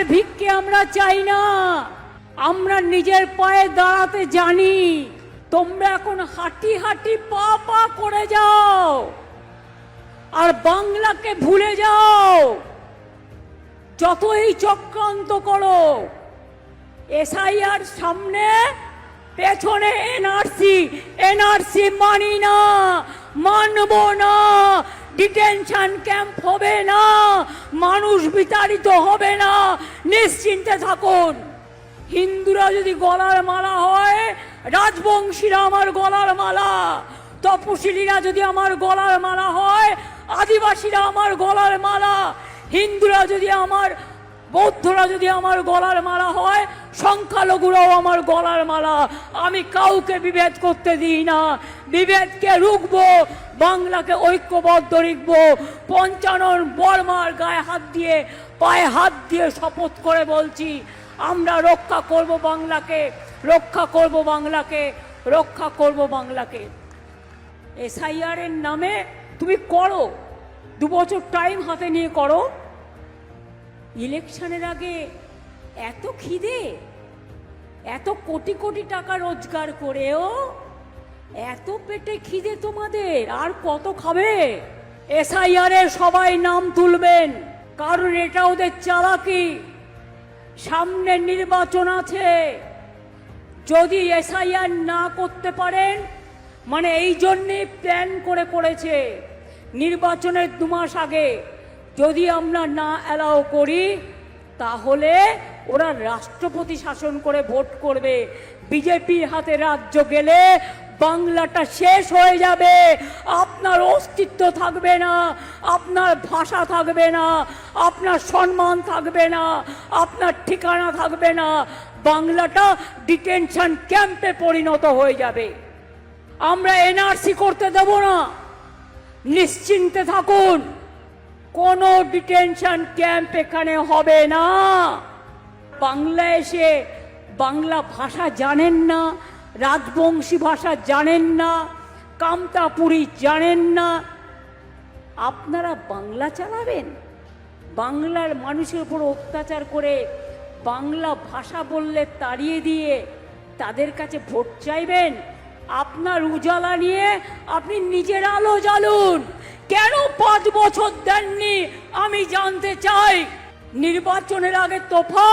তোমাদের ভিক্ষে আমরা চাই না। আমরা নিজের পায়ে দাঁড়াতে জানি, তোমরা এখন হাঁটি হাঁটি পা পা করে যাও আর বাংলাকে ভুলে যাও। যতই চক্রান্ত করো, এসআইআর সামনে, পেছনে এনআরসি এনআরসি মানি না, মানব না। ডিটেনশন ক্যাম্প হবে না, মানুষ বিতাড়িত হবে না, নিশ্চিন্তে থাকুন। হিন্দুরা যদি গলার মালা হয়, রাজবংশীরা আমার গলার মালা। তপশিলীরা যদি আমার গলার মালা হয়, আদিবাসীরা আমার গলার মালা। হিন্দুরা যদি আমার, বৌদ্ধরা যদি আমার গলার মালা হয় সংখ্যালঘুরাও আমার গলার মালা। আমি কাউকে বিভেদ করতে দিই না। বিভেদকে রুখবো, বাংলাকে ঐক্যবদ্ধ রাখব। পঞ্চানন বর্মার গায়ে হাত দিয়ে, পায়ে হাত দিয়ে শপথ করে বলছি, আমরা রক্ষা করব বাংলাকে, রক্ষা করব বাংলাকে, রক্ষা করব বাংলাকে। এসআইআর এর নামে তুমি করো। দু বছর টাইম হাতে নিয়ে করো। ইলেকশনের আগে এত খিদে। এত কোটি কোটি টাকা রোজগার করেও এত পেটে খিদে তোমাদের, আর কত খাবে? এসআইআর সবাই নাম তুলবেন, কারণ এটা ওদের চালাকি। সামনে নির্বাচন আছে। যদি এসআইআর না করতে পারেন মানে এই জন্যে প্ল্যান করে করেছে নির্বাচনের দু মাস আগে, যদি আমরা না অ্যালাউ করি তাহলে ওরা রাষ্ট্রপতি শাসন করে ভোট করবে। বিজেপির হাতে রাজ্য গেলে বাংলাটা শেষ হয়ে যাবে। আপনার অস্তিত্ব থাকবে না, আপনার ভাষা থাকবে না, আপনার সম্মান থাকবে না, আপনার ঠিকানা থাকবে না। বাংলাটা ডিটেনশন ক্যাম্পে পরিণত হয়ে যাবে। আমরা এনআরসি করতে দেব না। নিশ্চিন্তে থাকুন। কোনো ডিটেনশন ক্যাম্প এখানে হবে না। বাংলা এসে বাংলা ভাষা জানেন না, রাজবংশী ভাষা জানেন না, কামতাপুরি জানেন না। আপনারা বাংলা চালাবেন? বাংলার মানুষের উপর অত্যাচার করে বাংলা ভাষা বললে তাড়িয়ে দিয়ে তাদের কাছে ভোট চাইবেন? আপনার উজালা নিয়ে আপনি নিজের আলো জ্বালুন। কেন পাঁচ বছর দেননি? আমি জানতে চাই। নির্বাচনের আগে তোফা